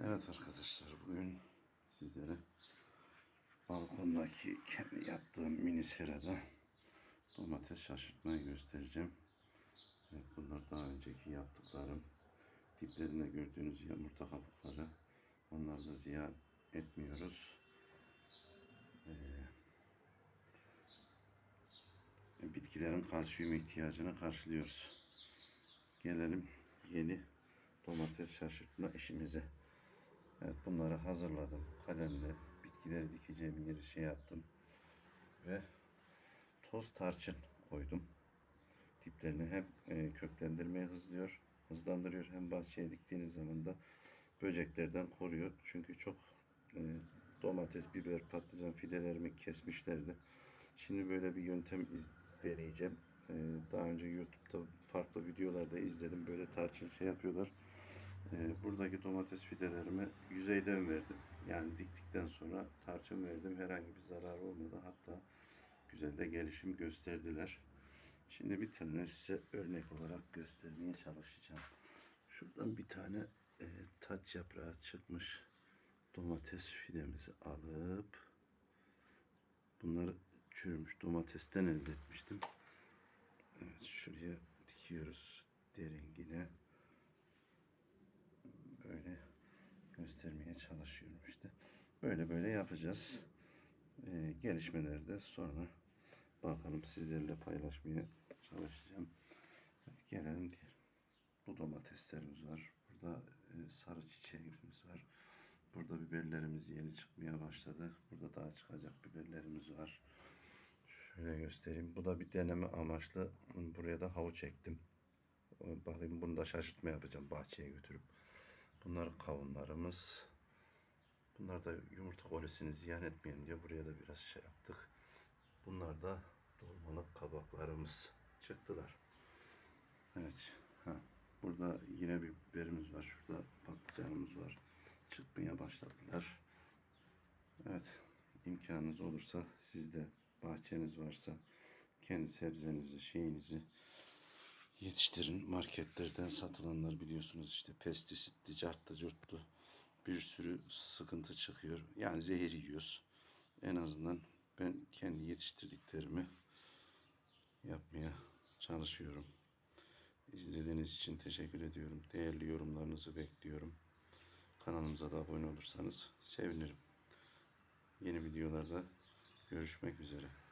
Evet arkadaşlar bugün sizlere balkondaki kendi yaptığım mini serada domates şaşırtmayı göstereceğim. Evet bunlar daha önceki yaptıklarım. Diplerinde gördüğünüz yumurta kabukları. Onları da ziyan etmiyoruz. Ee, bitkilerin kalsiyum ihtiyacını karşılıyoruz. Gelelim yeni domates şaşırtma işimize. Evet bunları hazırladım. Kalemle bitkileri dikeceğim yeri şey yaptım. Ve toz tarçın koydum. Diplerini hem e, hızlıyor, hızlandırıyor hem bahçeye diktiğiniz zaman da böceklerden koruyor. Çünkü çok e, domates, biber, patlıcan fidelerimi kesmişlerdi. Şimdi böyle bir yöntem deneyeceğim. E, daha önce YouTube'da farklı videolarda izledim. Böyle tarçın şey yapıyorlar. E, buradaki domates fidelerimi yüzeyden verdim. Yani diktikten sonra tarçın verdim. Herhangi bir zarar olmadı. Hatta güzel de gelişim gösterdiler. Şimdi bir tane size örnek olarak göstermeye çalışacağım. Şuradan bir tane e, taç yaprağı çıkmış domates fidemizi alıp bunları çürümüş domatesten elde etmiştim. Evet şuraya dikiyoruz derengine. Böyle göstermeye çalışıyorum işte. Böyle böyle yapacağız. Ee, gelişmeleri de sonra bakalım sizlerle paylaşmaya çalışacağım. Hadi gelelim diyelim. Bu domateslerimiz var. Burada e, sarı çiçeğimiz var. Burada biberlerimiz yeni çıkmaya başladı. Burada daha çıkacak biberlerimiz var. Şöyle göstereyim. Bu da bir deneme amaçlı. Buraya da havuç ektim. Bakayım bunu da şaşırtma yapacağım bahçeye götürüp. Bunlar kavunlarımız. Bunlar da yumurta kolisini ziyan etmeyelim diye buraya da biraz şey yaptık. Bunlar da dolmalık kabaklarımız çıktılar. Evet. Ha. Burada yine bir biberimiz var. Şurada patlıcanımız var. Çıkmaya başladılar. Evet. imkanınız olursa sizde bahçeniz varsa kendi sebzenizi, şeyinizi yetiştirin. Marketlerden satılanlar biliyorsunuz işte pestisitli, carttı, curttu bir sürü sıkıntı çıkıyor. Yani zehir yiyoruz. En azından ben kendi yetiştirdiklerimi yapmaya çalışıyorum. İzlediğiniz için teşekkür ediyorum. Değerli yorumlarınızı bekliyorum. Kanalımıza da abone olursanız sevinirim. Yeni videolarda görüşmek üzere.